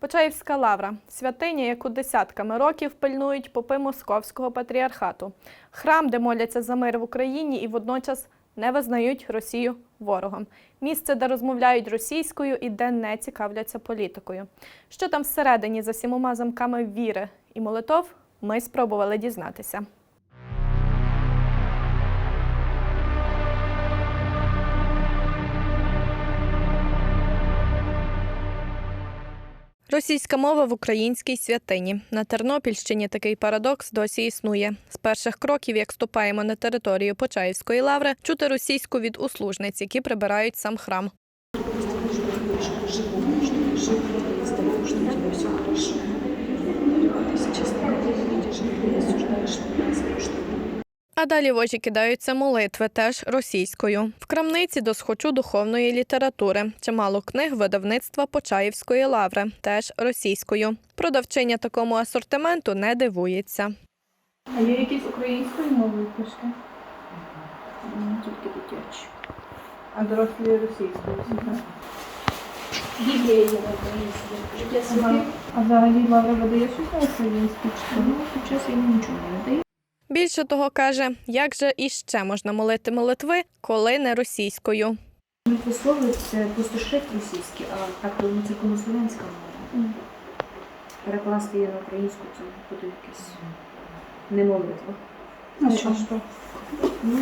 Почаївська лавра святиня, яку десятками років пильнують попи московського патріархату. Храм, де моляться за мир в Україні і водночас не визнають Росію ворогом. Місце, де розмовляють російською і де не цікавляться політикою. Що там всередині за сімома замками віри і молитов, ми спробували дізнатися. Російська мова в українській святині. На Тернопільщині такий парадокс досі існує. З перших кроків, як ступаємо на територію Почаївської лаври, чути російську від услужниць, які прибирають сам храм. Живу, живу, живу, живу, все А далі в очі кидаються молитви, теж російською. В крамниці до схочу духовної літератури. Чимало книг видавництва Почаївської лаври, теж російською. Продавчиня такому асортименту не дивується. А є якісь українською мовою книжки? тільки дитячі. А дорослі російською. Біблія є святих. А взагалі Лавра видає щось на українській? Ну, під час я нічого не даю. Більше того каже, як же іще можна молити молитви, коли не російською. Митвослови це просто шрифт російський, а так то це церковнослов'янська мова. Перекласти її на українську це буде якесь не молитва. А що що? Ну,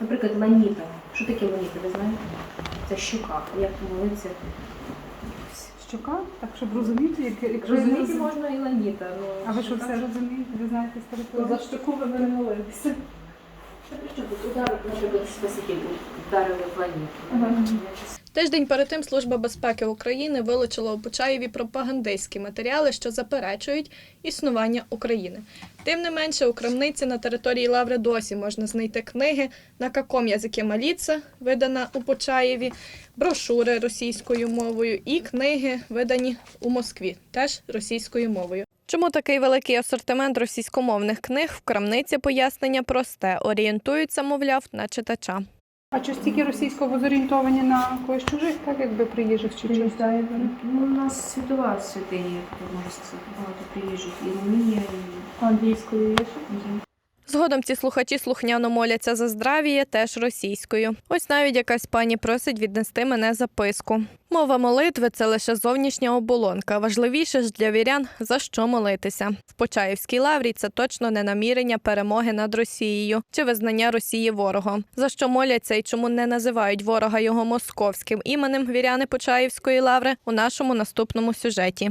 наприклад, ланіта. Що таке ланіта, ви знаєте? Це щука. Як молиться? Щука? Так, щоб розуміти, як, як Розуміти розуміти. можна і ланіта. Ну, А ви що все розумієте? Ви знаєте стару За штуку ви не молилися. Що тут ударили, може би спаситель вдарили в ланіту. Ага. Тиждень перед тим Служба безпеки України вилучила у Почаєві пропагандистські матеріали, що заперечують існування України. Тим не менше, у крамниці на території Лаври досі можна знайти книги на каком язикі маліться, видана у Почаєві, брошури російською мовою і книги, видані у Москві, теж російською мовою. Чому такий великий асортимент російськомовних книг в крамниці пояснення просте, орієнтуються, мовляв, на читача. А чи стільки російського зорієнтовані на когось чужих, так якби приїжджих чи чогось? Ну, у нас світова святиня, як то можна сказати, багато приїжджих. І Румунія, і Англійською є? Є. Згодом ці слухачі слухняно моляться за здравіє теж російською. Ось навіть якась пані просить віднести мене записку. Мова молитви це лише зовнішня оболонка. Важливіше ж для вірян за що молитися. В Почаївській лаврі це точно не намірення перемоги над Росією чи визнання Росії ворогом. За що моляться і чому не називають ворога його московським іменем віряни Почаївської лаври у нашому наступному сюжеті.